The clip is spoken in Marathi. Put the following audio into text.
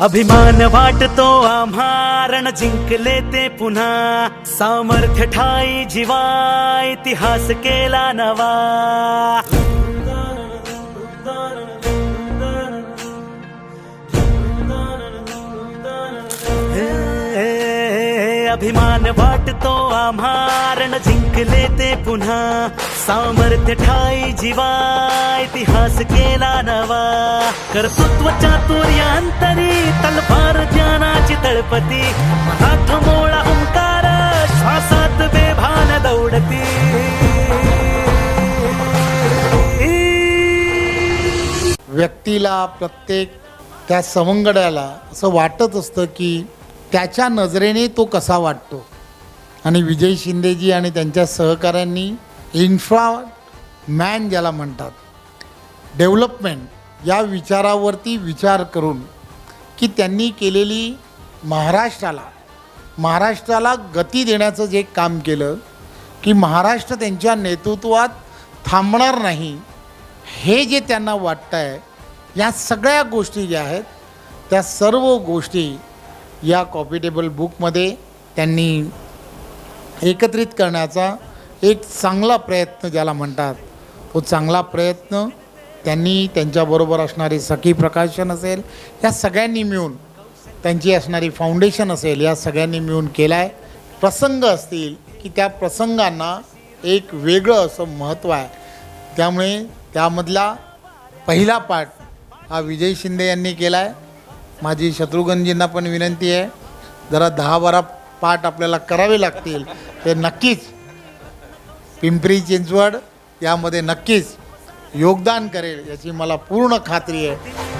अभिमान वाटतो आम्हारण जिंकले ते पुन्हा. सामर्थ्य ठाई जीवा इतिहास केला नवा. हे, अभिमान वाटतो आम्हारण जिंकले ते पुन्हा. सामर्थ्य ठाई जीवा इतिहास केला नवा. कर्तृत्व चातुर्यांतरी तलवार ज्ञानाची तळपती. मनात मोळा ओंकार श्वासात बेभान दौडती. व्यक्तीला प्रत्येक त्या सवंगड्याला असं वाटत असतं की त्याच्या नजरेने तो कसा वाटतो. आणि विजय शिंदेजी आणि त्यांच्या सहकाऱ्यांनी इन्फ्रा मॅन ज्याला म्हणतात डेव्हलपमेंट या विचारावरती विचार करून की त्यांनी केलेली महाराष्ट्राला महाराष्ट्राला गती देण्याचं जे काम केलं की महाराष्ट्र त्यांच्या नेतृत्वात थांबणार नाही हे जे त्यांना वाटतं आहे या सगळ्या गोष्टी ज्या आहेत त्या सर्व गोष्टी या कॉपिटेबल बुकमध्ये त्यांनी एकत्रित करण्याचा एक चांगला प्रयत्न ज्याला म्हणतात तो चांगला प्रयत्न त्यांनी त्यांच्याबरोबर असणारी सखी प्रकाशन असेल या सगळ्यांनी मिळून त्यांची असणारी फाउंडेशन असेल या सगळ्यांनी मिळून केला आहे प्रसंग असतील की त्या प्रसंगांना एक वेगळं असं महत्त्व आहे. त्यामुळे त्यामधला पहिला पाठ हा विजय शिंदे यांनी केला आहे माझी शत्रुघ्नजींना पण विनंती आहे. जरा दहा बारा पाठ आपल्याला करावे लागतील. ते नक्कीच पिंपरी चिंचवड यामध्ये नक्कीच योगदान करेल याची मला पूर्ण खात्री आहे.